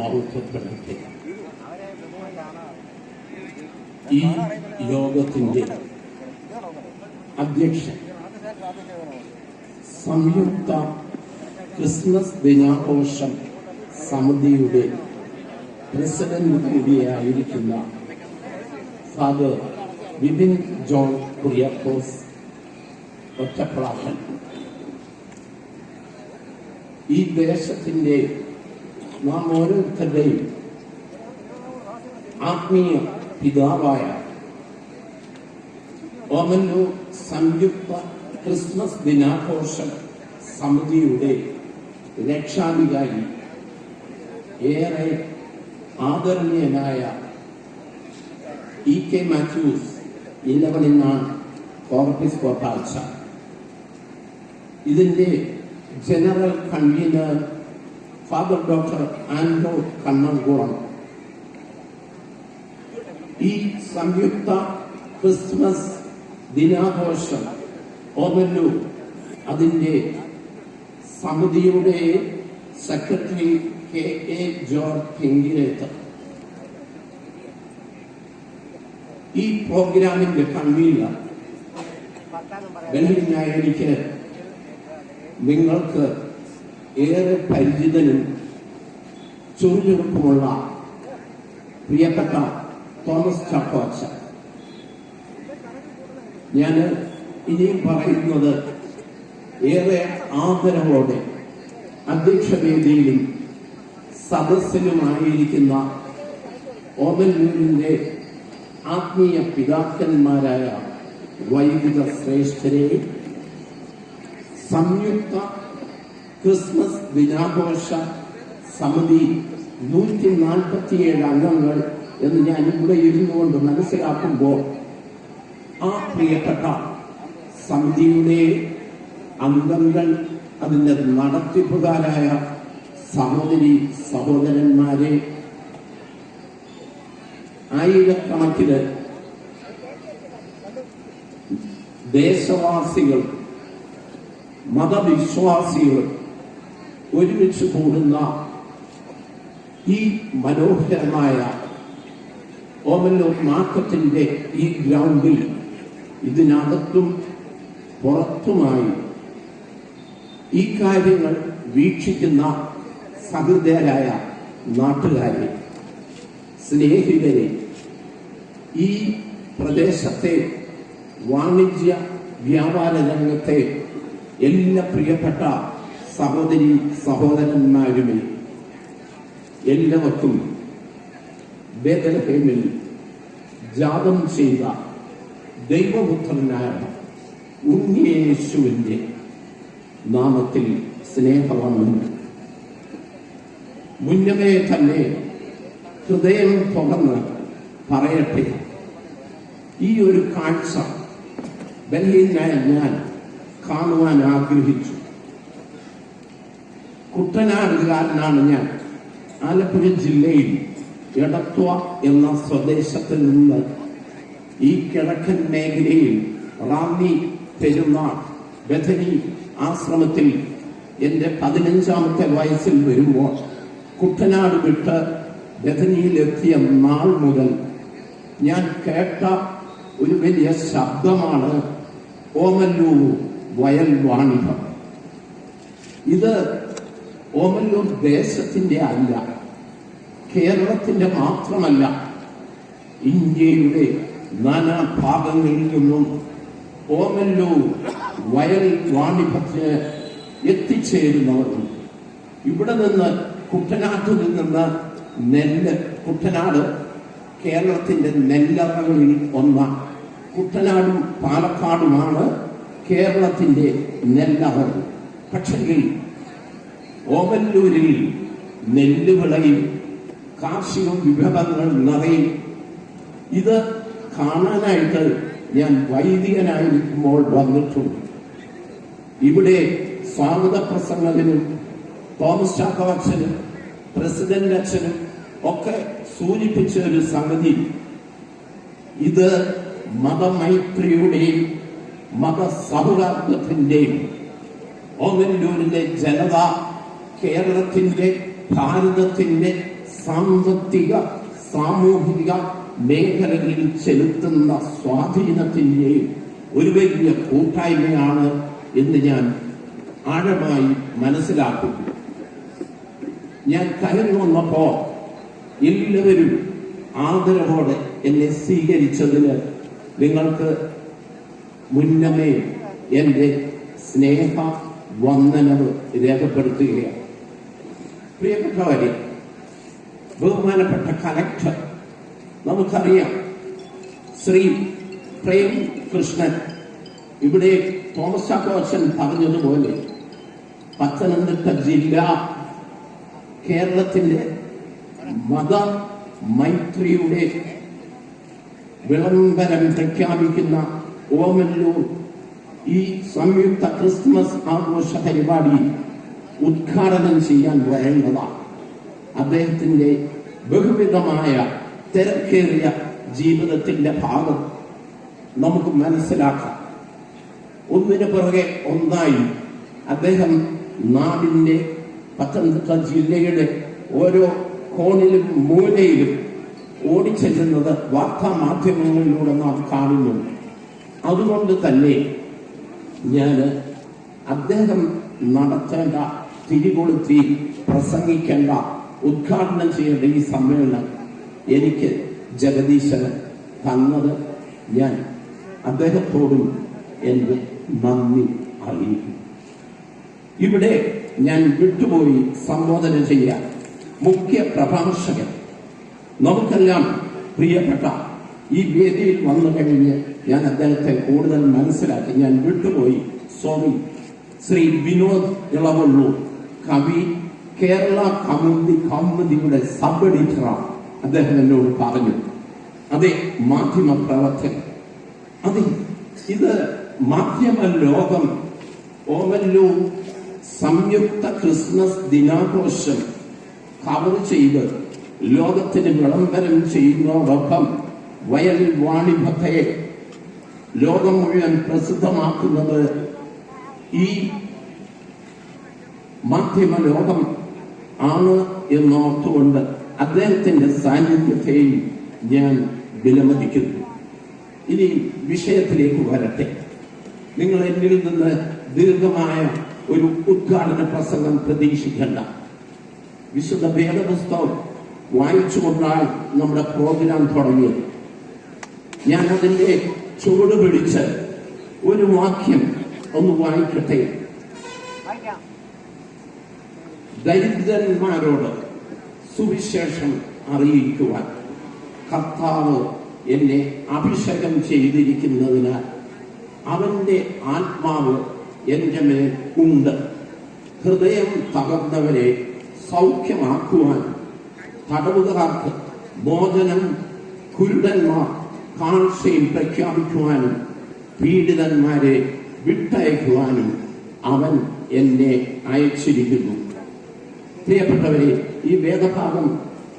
മഹത്വപ്പെടട്ടെ ഈ യോഗത്തിന്റെ അധ്യക്ഷൻ സംയുക്ത ക്രിസ്മസ് ദിനാഘോഷം സമിതിയുടെ പ്രസിഡന്റ് കൂടിയായിരിക്കുന്ന ഫാദർ വിപിൻ ജോൺ കുര്യാക്കോസ് ഒറ്റപ്രാഹൻ ഈ ദേശത്തിന്റെ നാം ഓരോരുത്തരുടെയും ആത്മീയ പിതാവായ ഓമല്ലൂർ സംയുക്ത ക്രിസ്മസ് ദിനാഘോഷ സമിതിയുടെ രക്ഷാധികാരി ഏറെ ആദരണീയനായ ഇ കെ മാത്യൂസ് ഇലവനിന്നാണ് കോർപ്പിസ് കോട്ടാഴ്ച. ഇതിന്റെ general convener father doctor Anto Kannankulam ഈ സംയുക്ത ക്രിസ്മസ് ദിനാഘോഷം ഓമല്ലൂർ അതിന്റെ സമിതിയുടെ സെക്രട്ടറി കെ എ ജോർജ് കെങ്കിലേത്ത് ഈ പ്രോഗ്രാമിന്റെ കൺവീനർ വെള്ളിഞ്ഞായ എനിക്ക് നിങ്ങൾക്ക് ഏറെ പരിചിതനും ചുറുചുറുക്കുമുള്ള പ്രിയപ്പെട്ട തോമസ് ചാക്കോച്ച. ഞാൻ ഇനിയും പറയുന്നത് ഏറെ ആദരവോടെ അധ്യക്ഷവേദിയിലും സദസ്സിലുമായിരിക്കുന്ന ഓമല്ലൂരിന്റെ ആത്മീയ പിതാക്കന്മാരായ വൈദിക ശ്രേഷ്ഠരെ സംയുക്ത ക്രിസ്മസ് ദിനാഘോഷ സമിതി നൂറ്റി നാൽപ്പത്തിയേഴ് അംഗങ്ങൾ എന്ന് ഞാൻ ഇവിടെ ഇരുന്നു കൊണ്ട് മനസ്സിലാക്കുമ്പോൾ ആ പ്രിയപ്പെട്ട സമിതിയുടെ അംഗങ്ങൾ അതിന്റെ നടത്തിപ്പുകാരായ സഹോദരി സഹോദരന്മാരെ ആയിരക്കണക്കിന് ദേശവാസികൾ മതവിശ്വാസികൾ ഒരുമിച്ച് കൂടുന്ന ഈ മനോഹരമായ ഓമല്ലൂർ മാർക്കറ്റിന്റെ ഈ ഗ്രൗണ്ടിൽ ഇതിനകത്തും പുറത്തുമായി ഈ കാര്യങ്ങൾ വീക്ഷിക്കുന്ന സഹൃദയരായ നാട്ടുകാരെ സ്നേഹിതരെ ഈ പ്രദേശത്തെ വാണിജ്യ വ്യാപാര രംഗത്തെ എല്ലാ പ്രിയപ്പെട്ട സഹോദരി സഹോദരന്മാരുമേ എല്ലാവർക്കും ബേദലഹേമിൽ ജാതം ചെയ്ത ദൈവപുത്രനായ ഉണ്ണിയേശുവിന്റെ നാമത്തിൽ സ്നേഹമാണ് മുന്നമേ തന്നെ ഹൃദയം തുറന്ന് പറയട്ടെ. ഈ ഒരു കാഴ്ച ബലഹീനായ ഞാൻ കാണുവാൻ ആഗ്രഹിച്ചു. കുട്ടനാടുകാരനാണ് ഞാൻ. ആലപ്പുഴ ജില്ലയിൽ എടത്വ എന്ന സ്വദേശത്ത് നിന്ന് ഈ കിഴക്കൻ മേഖലയിൽ റാന്നി പെരുന്നാൾ ബഥനി ആശ്രമത്തിൽ എന്റെ പതിനഞ്ചാമത്തെ വയസ്സിൽ വരുമ്പോൾ കുട്ടനാട് വിട്ട് ബഥനിയിലെത്തിയ നാൾ മുതൽ ഞാൻ കേട്ട ഒരു വലിയ ശബ്ദമാണ് ഓമല്ലൂർ വയൽ വാണിഭം ഇത് ഓമല്ലൂർ ദേശത്തിന്റെ അല്ല കേരളത്തിന്റെ മാത്രമല്ല ഇന്ത്യയുടെ നാനാ ഭാഗങ്ങളിൽ നിന്നും ഓമല്ലൂർ വയൽ വാണിഭത്തിന് എത്തിച്ചേരുന്നവരും ഇവിടെ നിന്ന് കുട്ടനാട്ടിൽ നിന്ന് നെല്ല് കുട്ടനാട് കേരളത്തിന്റെ നെല്ലറകളിൽ ഒന്നാണ് കുട്ടനാടും പാലക്കാടുമാണ് കേരളത്തിന്റെ നെല്ലറകൾ. പക്ഷെങ്കിൽ ഓമല്ലൂരിൽ നെല്ല് വിളയും കാർഷിക വിഭവങ്ങൾ നിറയും. ഇത് കാണാനായിട്ട് ഞാൻ വൈദികനായിരിക്കുമ്പോൾ വന്നിട്ടുണ്ട്. ഇവിടെ സ്വാഗത പ്രസംഗത്തിനും തോമസ് ചാക്കവാക്ഷനും പ്രസിഡന്റ് അച്ഛനും ഒക്കെ സൂചിപ്പിച്ച ഒരു സംഗതി. ഇത് മതമൈത്രിയുടെയും മതസൗഹാർദ്ദത്തിന്റെയും ഓമല്ലൂരിലെ ജനത കേരളത്തിന്റെ ഭാരതത്തിന്റെ സാമ്പത്തിക സാമൂഹിക മേഖലകളിൽ ചെലുത്തുന്ന സ്വാധീനത്തിന്റെ ഒരു വലിയ കൂട്ടായ്മയാണ് എന്ന് ഞാൻ ആഴമായി മനസ്സിലാക്കുന്നു. ഞാൻ കരഞ്ഞു വന്നപ്പോ എല്ലാവരും ആദരവോടെ എന്നെ സ്വീകരിച്ചതിന് നിങ്ങൾക്ക് മുന്നമേ എന്റെ സ്നേഹ വന്ദനവ് രേഖപ്പെടുത്തുകയാണ്. പ്രിയപ്പെട്ടവരെ ബഹുമാനപ്പെട്ട കലക്ടർ നമുക്കറിയാം ശ്രീ പ്രേം കൃഷ്ണൻ ഇവിടെ തോമസ് ചാക്കോച്ചൻ പറഞ്ഞതുപോലെ പത്തനംതിട്ട ജില്ല കേരളത്തിന്റെ മത മൈത്രിയുടെ വിളംബരം പ്രഖ്യാപിക്കുന്ന ഓമല്ലൂർ ഈ സംയുക്ത ക്രിസ്മസ് ആഘോഷ പരിപാടി ഉദ്ഘാടനം ചെയ്യാൻ വരേണ്ടതാണ്. അദ്ദേഹത്തിന്റെ ബഹുവിധമായ തിരക്കേറിയ ജീവിതത്തിന്റെ ഭാഗം നമുക്ക് മനസ്സിലാക്കാം. ഒന്നിനു പുറകെ ഒന്നായി അദ്ദേഹം നാടിന്റെ പത്തനംതിട്ട ജില്ലയുടെ ഓരോ കോണിലും മൂലയിലും ഓടിച്ചെല്ലുന്നത് വാർത്താ മാധ്യമങ്ങളിലൂടെ നാം കാണുന്നുണ്ട് അതുകൊണ്ട് തന്നെ ഞാൻ അദ്ദേഹം നടത്തേണ്ട തിരികൊളുത്തി പ്രസംഗിക്കേണ്ട ഉദ്ഘാടനം ചെയ്യേണ്ട ഈ സമ്മേളനം എനിക്ക് ജഗദീശന് തന്നത് ഞാൻ അദ്ദേഹത്തോടും എന്റെ നന്ദി അറിയിക്കും ഇവിടെ ഞാൻ വിട്ടുപോയി സംബോധന ചെയ്യാൻ മുഖ്യ പ്രഭാഷകൻ നമുക്കെല്ലാം പ്രിയപ്പെട്ട ഈ വേദിയിൽ വന്നു കഴിഞ്ഞ് ഞാൻ അദ്ദേഹത്തെ കൂടുതൽ മനസ്സിലാക്കി. ഞാൻ വിട്ടുപോയി. സോറി ശ്രീ വിനോദ് ഇളവള്ളൂർ. കവി കേരള കമന്തി കൗമുദിയുടെ സബ് എഡിറ്ററാണ് അദ്ദേഹം എന്നോട് പറഞ്ഞു. അതെ മാധ്യമ പ്രവർത്തകൻ. അതെ ഇത് മാധ്യമ ലോകം. ഓമല്ലൂർ സംയുക്ത ക്രിസ്മസ് ദിനാഘോഷം കവർ ചെയ്ത് ലോകത്തിന് വിളംബരം ചെയ്യുന്നതോടൊപ്പം വയൽ വാണിഭത്തെ ലോകം മുഴുവൻ പ്രസിദ്ധമാക്കുന്നത് ഈ മാധ്യമ ലോകം ആണ് എന്നോർത്തുകൊണ്ട് അദ്ദേഹത്തിന്റെ സാന്നിധ്യത്തെയും ഞാൻ വിലമതിക്കുന്നു. ഇനി വിഷയത്തിലേക്ക് വരട്ടെ. നിങ്ങൾ എന്നിൽ നിന്ന് ദീർഘമായ ഒരു ഉദ്ഘാടന പ്രസംഗം പ്രതീക്ഷിക്കേണ്ട. വിശുദ്ധ വേദപുസ്തകം വായിച്ചുകൊണ്ടാണ് നമ്മുടെ പ്രോഗ്രാം തുടങ്ങിയത്. ഞാൻ അതിന്റെ ചുവട് പിടിച്ച് ഒരു വാക്യം ഒന്ന് വായിക്കട്ടെ. ദരിദ്രന്മാരോട് സുവിശേഷം അറിയിക്കുവാൻ കർത്താവ് എന്നെ അഭിഷേകം ചെയ്തിരിക്കുന്നതിനാൽ അവന്റെ ആത്മാവ് എന്റെ മേൽ ഉണ്ട്. ഹൃദയം തകർന്നവരെ സൗഖ്യമാക്കുവാൻ തടവുകാർക്ക് മോചനം കുരുടന്മാർ കാഴ്ചയിൽ പ്രഖ്യാപിക്കുവാനും പീഡിതന്മാരെ വിട്ടയക്കുവാനും അവൻ എന്നെ അയച്ചിരിക്കുന്നു. പ്രിയപ്പെട്ടവരെ ഈ വേദഭാഗം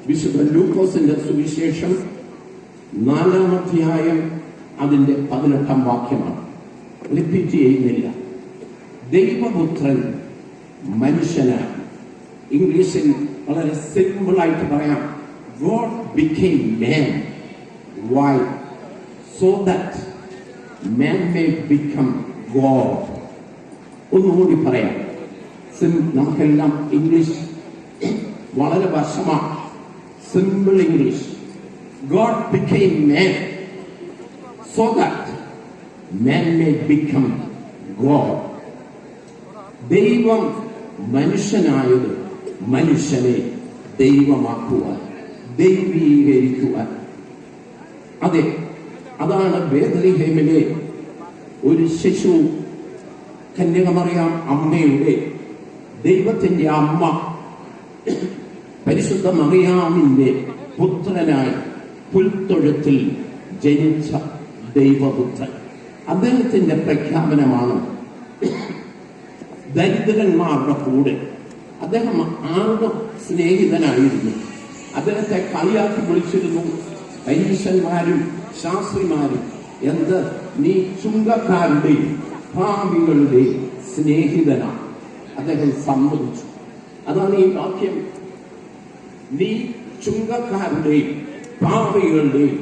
വിശുദ്ധ ലൂക്കോസിന്റെ സുവിശേഷം നാലാം അധ്യായം അതിന്റെ പതിനെട്ടാം വാക്യമാണ്. റിപ്പീറ്റ് ചെയ്യുന്നില്ല ദൈവപുത്രൻ മനുഷ്യനാണ് ഇംഗ്ലീഷിൽ വളരെ സിമ്പിൾ ആയിട്ട് പറയാം. God became man why so that man may become God ഒന്നുകൂടി പറയാം. നമുക്കെല്ലാം ഇംഗ്ലീഷ് വളരെ വശമാണ് simple English God became man so that man may become God ദൈവം മനുഷ്യനായത് മനുഷ്യനെ ദൈവമാക്കുവാൻ ദൈവീകരിക്കുവാൻ. അതെ അതാണ് ബേദലിഹേമിലെ ഒരു ശിശു. കന്യകമറിയാം അമ്മയുടെ ദൈവത്തിന്റെ അമ്മ. പരിശുദ്ധ മറിയാമിന്റെ പുത്രനായി പുൽത്തൊഴുത്തിൽ ജനിച്ച ദൈവപുത്രൻ. അദ്ദേഹത്തിന്റെ പ്രഖ്യാപനമാണ് ദരിദ്രന്മാരുടെ കൂടെ. അദ്ദേഹം ആരുടെ സ്നേഹിതനായിരുന്നു? അദ്ദേഹത്തെ കളിയാക്കി വിളിച്ചിരുന്നു. പരീക്ഷന്മാരും ശാസ്ത്രിമാരും എന്ത്? നീ ചുങ്കക്കാരുടെയും ഭാവികളുടെയും സ്നേഹിതനാണ് അദ്ദേഹം സമ്മതിച്ചു. അതാണ് ഈ വാക്യം. നീ ചുങ്കക്കാരുടെയും പാപികളുടെയും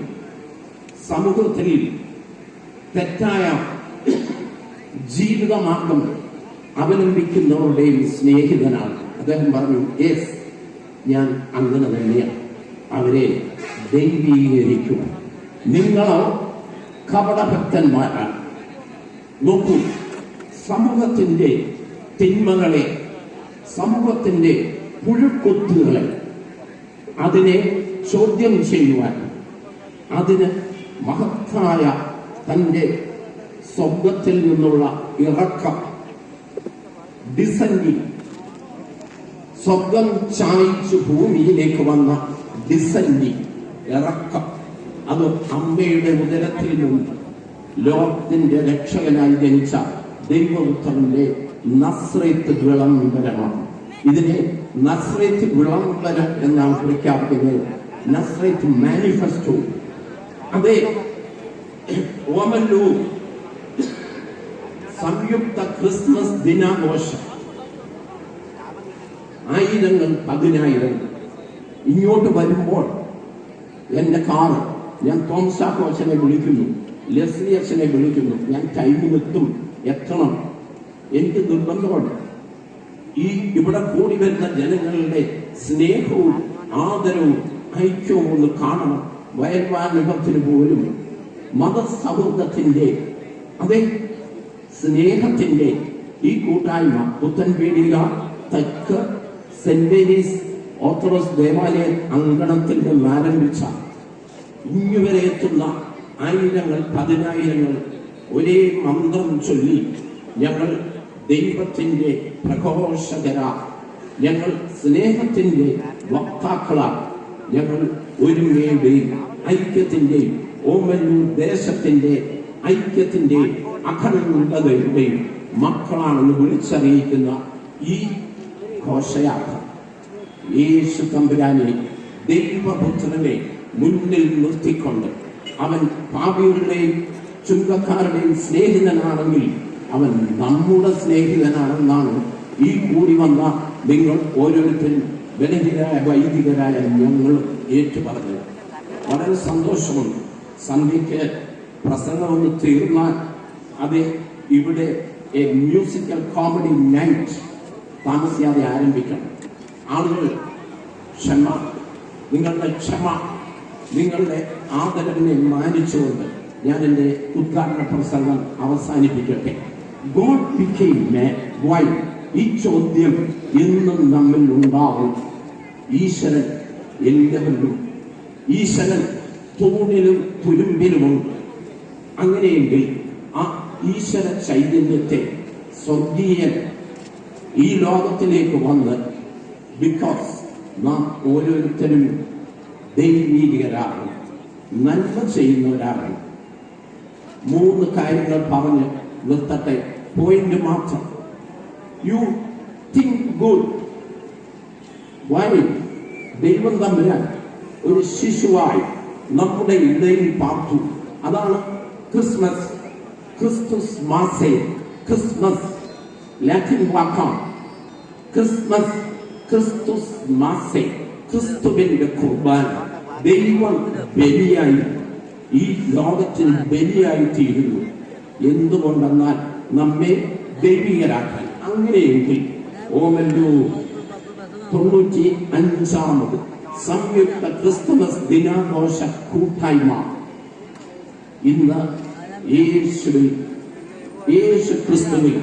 സമൂഹത്തിൽ തെറ്റായ ജീവിതമാർഗം അവലംബിക്കുന്നവരുടെയും സ്നേഹിതനാണ്. അദ്ദേഹം പറഞ്ഞു യെസ് ഞാൻ അങ്ങനെ തന്നെയാണ് അവരെ ദൈവീകരിക്കുക നിങ്ങളോ കപടഭക്തന്മാരാണ്. നോക്കൂ സമൂഹത്തിന്റെ തിന്മകളെ സമൂഹത്തിന്റെ പുഴുക്കൊത്തുകളെ അതിനെ ചോദ്യം ചെയ്യുവാൻ അതിന് മഹത്തായ തന്റെ സ്വർഗത്തിൽ നിന്നുള്ള ഇറക്കം ഡിസൻഡിങ് സ്വർഗം ചായച്ചു ഭൂമിയിലേക്ക് വന്ന ഡിസൻഡിങ് ഇറക്കം. അത് അമ്മയുടെ ഉദരത്തിൽ നിന്ന് ലോകത്തിന്റെ രക്ഷകനായി ജനിച്ച ദൈവപുത്രന്റെ നസ്രേത്ത് വിളംബരമാണ് ഇതിനെ നസ്രേത്ത് വിളംബരം എന്നാണ് പ്രഖ്യാപിക്കുന്നത്. Nazareth manifesto. അതെ ഓമല്ലൂർ. സംയുക്ത ക്രിസ്മസ് ദിനാഘോഷം. ആയിരങ്ങൾ പതിനായിരങ്ങൾ ഇങ്ങോട്ട് വരുമ്പോൾ എന്റെ കാറ് ഞാൻ തോമസ് കോശനെ വിളിക്കുന്നു. ലെസ്ലി അച്ഛനെ വിളിക്കുന്നു. ഞാൻ ടൈമിലെത്തും. എത്തണം. എനിക്ക് നിർബന്ധമുണ്ട് ഈ ഇവിടെ കൂടി വരുന്ന ജനങ്ങളുടെ സ്നേഹവും ആദരവും ഐക്യവും ഒന്ന് കാണണം. വയൽവാനുഭവത്തിന് പോലും മതസൗഹൃദത്തിന്റെ അതെ സ്നേഹത്തിന്റെ ഈ കൂട്ടായ്മ പുത്തൻപീടിക തെക്ക് സെന്റ് മേരീസ് ഓർത്തഡോക്സ് ദേവാലയ അങ്കണത്തിൽ നിന്ന് ആരംഭിച്ച ഇങ്ങുവരെ എത്തുന്ന ആയിരങ്ങൾ പതിനായിരങ്ങൾ ഒരേ മന്ത്രം ചൊല്ലി ഞങ്ങൾ ദൈവത്തിന്റെ പ്രഘോഷകര ഞങ്ങൾ സ്നേഹത്തിന്റെ വക്താക്കളാണ് ഞങ്ങൾ ഒരുമയുടെയും ഐക്യത്തിന്റെയും ഓമല്ലൂർ ദേശത്തിന്റെ ഐക്യത്തിന്റെയും അഖണ്ഡതയുടെയും മക്കളാണെന്ന് വിളിച്ചറിയിക്കുന്ന ഈ ഘോഷയാത്ര. യേശു തമ്പുരാനെ ദൈവപുത്രനെ മുന്നിൽ നിർത്തിക്കൊണ്ട് അവൻ പാപികളുടെയും ചുങ്കക്കാരുടെയും സ്നേഹിതനാണെങ്കിൽ അവൻ നമ്മുടെ സ്നേഹിതനാണെന്നാണ് ഈ കൂടി വന്ന നിങ്ങൾ ഓരോരുത്തരും ബലഹിതരായ വൈദികരായ ഞങ്ങൾ ഏറ്റുപറഞ്ഞത്. വളരെ സന്തോഷമുണ്ട്. സന്ധ്യയ്ക്ക് പ്രസംഗമൊന്ന് തീർന്നാൽ അത് ഇവിടെ എ മ്യൂസിക്കൽ കോമഡി നൈറ്റ് താമസിയാതെ ആരംഭിക്കണം. ആളുകൾ ക്ഷമ നിങ്ങളുടെ ക്ഷമ നിങ്ങളുടെ ആദരവിനെ മാനിച്ചുകൊണ്ട് ഞാൻ എന്റെ ഉദ്ഘാടന പ്രസംഗം അവസാനിപ്പിക്കട്ടെ. ഗോഡ് became man why ഈ ചോദ്യം എന്നും നമ്മിൽ ഉണ്ടാവും ഈശ്വരൻ എല്ലാവരിലും ഈശ്വരൻ തൂണിലും തുരുമ്പിലുമുണ്ട്. അങ്ങനെയെങ്കിൽ ആ ഈശ്വര ചൈതന്യത്തെ സ്വർഗീയൻ ഈ ലോകത്തിലേക്ക് വന്ന് ബിക്കോസ് നാം ഓരോരുത്തരും ദൈവീകരാണ് നന്മ ചെയ്യുന്നവരാണ് മൂന്ന് കാര്യങ്ങൾ പറഞ്ഞ് നിർത്തട്ടെ. പോയിന്റ് മാത്രം യു തിങ്ക് ഗുഡ് വൈ ദൈവം തമ്പുരാൻ ഒരു ശിശുവായി നമ്മുടെ ഇടയിൽ പാർത്തു. അതാണ് ക്രിസ്മസ്. ക്രിസ്തുസ് മാസേ. ക്രിസ്മസ്. ലാറ്റിൻ വാക്കാം. ക്രിസ്മസ്. ക്രിസ്തുസ് മാസേ. ക്രിസ്തുവിന്റെ കുർബാന. ദൈവം ബലിയായി. ഈ ലോകത്തിന് ബലിയായി തീരുന്നു. എന്തുകൊണ്ടെന്നാൽ നമ്മെ ദൈവികരാക്കാൻ അങ്ങനെയെങ്കിൽ ഓമല്ലൂർ തൊണ്ണൂറ്റി അഞ്ചാമത് സംയുക്ത ക്രിസ്തുമസ് ദിനാഘോഷ കൂട്ടായ്മ. ഇന്ന് യേശുവിൽ യേശു ക്രിസ്തുവിൽ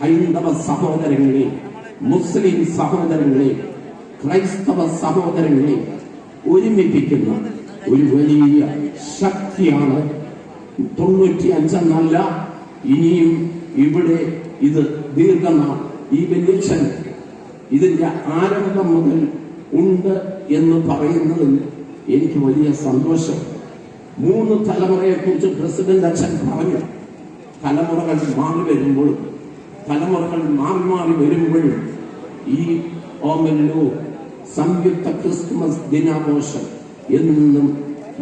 ഹൈന്ദവ സഹോദരങ്ങളെ മുസ്ലിം സഹോദരങ്ങളെ ക്രൈസ്തവ സഹോദരങ്ങളെ ഒരുമിപ്പിക്കുന്ന ഒരു വലിയ ശക്തിയാണ് തൊണ്ണൂറ്റി അഞ്ചെന്നല്ല ഇനിയും ഇവിടെ ഇത് ദീർഘനാൾ ഈ വെല്ലിച്ചൻ ഇതിന്റെ ആരംഭം മുതൽ ഉണ്ട് എന്ന് പറയുന്നതിൽ എനിക്ക് വലിയ സന്തോഷം. മൂന്ന് തലമുറയെ കുറിച്ച് പ്രസിഡന്റ് അച്ഛൻ പറഞ്ഞു. തലമുറകൾ മാറി വരുമ്പോഴും തലമുറകൾ മാറി മാറി വരുമ്പോഴും ഈ ഓമല്ലോ സംയുക്ത ക്രിസ്മസ് ദിനാഘോഷം എന്നും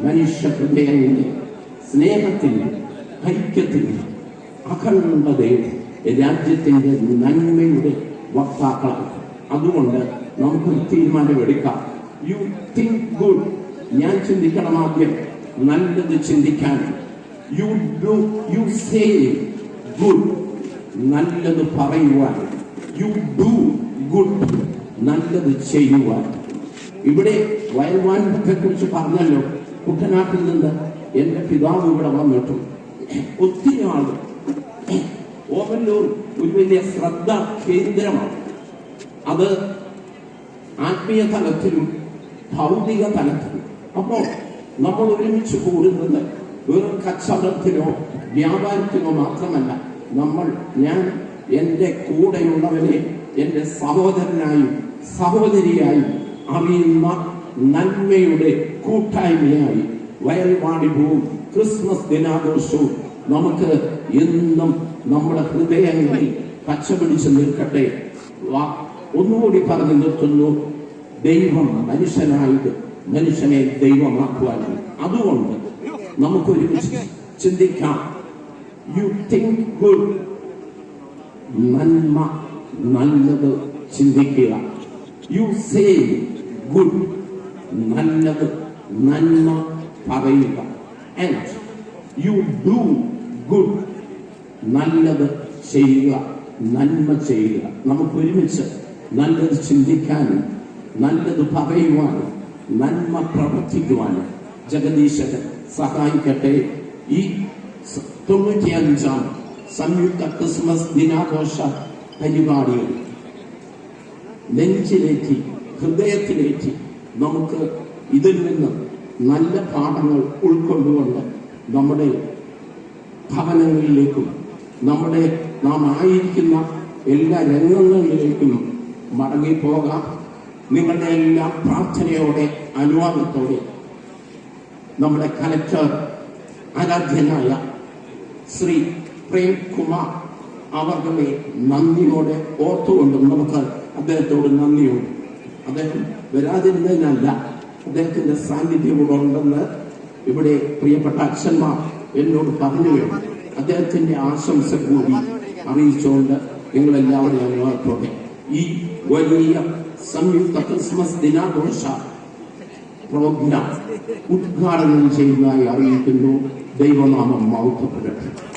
മനുഷ്യ ഹൃദയങ്ങളുടെ സ്നേഹത്തിന്റെ ഐക്യത്തിന്റെ അഖണ്ഡതയുടെ രാജ്യത്തിന്റെ നന്മയുടെ വക്താക്കളാണ്. അതുകൊണ്ട് നമുക്കൊരു തീരുമാനമെടുക്കാം. യു തിങ്ക് ഗുഡ് ഞാൻ ചിന്തിക്കണം ആദ്യം. നല്ലത് ചിന്തിക്കാൻ. You do you say good നല്ലത് പറയുവാൻ. യു ഡു ഗുഡ് നല്ലത് ചെയ്യുവാൻ. ഇവിടെ വയൽവാനത്തെ കുറിച്ച് പറഞ്ഞല്ലോ. കുട്ടനാട്ടിൽ നിന്ന് എന്റെ പിതാവ് ഇവിടെ വന്നിട്ടും. ഒത്തിരി ആളുകൾ ഓമല്ലൂർ ഒരു വലിയ ശ്രദ്ധ കേന്ദ്രമാണ്. അത് ആത്മീയ തലത്തിലും ഭൗതിക തലത്തിലും. അപ്പോൾ നമ്മൾ ഒരുമിച്ച് കൂടുന്നത് വെറും കച്ചവടത്തിനോ വ്യാപാരത്തിനോ മാത്രമല്ല. നമ്മൾ ഞാൻ എന്റെ കൂടെയുള്ളവനെ എന്റെ സഹോദരനായും സഹോദരിയായും അറിയുന്ന നന്മയുടെ കൂട്ടായ്മയായി വയൽവാണിഭവും ക്രിസ്മസ് ദിനാഘോഷവും നമുക്ക് എന്നും നമ്മുടെ ഹൃദയങ്ങളിൽ പച്ചപിടിച്ച് നിൽക്കട്ടെ. ഒന്നുകൂടി പറഞ്ഞു നിർത്തുന്നു. ദൈവം മനുഷ്യനായത് മനുഷ്യനെ ദൈവമാക്കുവാൻ അതുകൊണ്ട് നമുക്കൊരു ചിന്തിക്കാം. യു തിങ്ക് ഗുഡ് നന്മ നല്ലത് ചിന്തിക്കുക. യു സേ ഗുഡ് നല്ലത് നന്മ പറയുക. ആൻഡ് യു ഡു ഗുഡ് നല്ലത് ചെയ്യുക നന്മ ചെയ്യുക. നമുക്ക് ഒരുമിച്ച് നല്ലത് ചിന്തിക്കാനും നല്ലത് പറയുവാനും നന്മ പ്രവർത്തിക്കുവാനും ജഗദീശകൻ സഹായിക്കട്ടെ. ഈ തൊണ്ണൂറ്റിയഞ്ചാം സംയുക്ത ക്രിസ്മസ് ദിനാഘോഷ പരിപാടികൾ നെഞ്ചിലേറ്റി ഹൃദയത്തിലേറ്റി നമുക്ക് ഇതിൽ നിന്ന് നല്ല പാഠങ്ങൾ ഉൾക്കൊണ്ടുകൊണ്ട് നമ്മുടെ ഭവനങ്ങളിലേക്കും നമ്മുടെ നാം ആയിരിക്കുന്ന എല്ലാ രംഗങ്ങളിലേക്കും മടങ്ങിപ്പോകാം നിങ്ങളുടെ എല്ലാ പ്രാർത്ഥനയോടെ അനുവാദത്തോടെ നമ്മുടെ കലക്ടർ ആരാധ്യനായ ശ്രീ പ്രേംകുമാർ അവരുടെ നന്ദിയോടെ ഓർത്തുകൊണ്ടും നമുക്ക് അദ്ദേഹത്തോട് നന്ദിയുണ്ട്. അദ്ദേഹം വരാതിരുന്നതിനല്ല അദ്ദേഹത്തിന്റെ സാന്നിധ്യം ഉണ്ടെന്ന് ഇവിടെ പ്രിയപ്പെട്ട അച്ഛന്മാർ എന്നോട് പറഞ്ഞു കഴിഞ്ഞു അദ്ദേഹത്തിന്റെ ആശംസ കൂടി അറിയിച്ചുകൊണ്ട് നിങ്ങളെല്ലാവരും എല്ലാവരും ഈ വലിയ സംയുക്ത ക്രിസ്മസ് ദിനാഘോഷ പ്രോഗ്രാം ഉദ്ഘാടനം ചെയ്യുന്നതായി അറിയിക്കുന്നു. ദൈവനാമം മൗത്തപ്പെടട്ടെ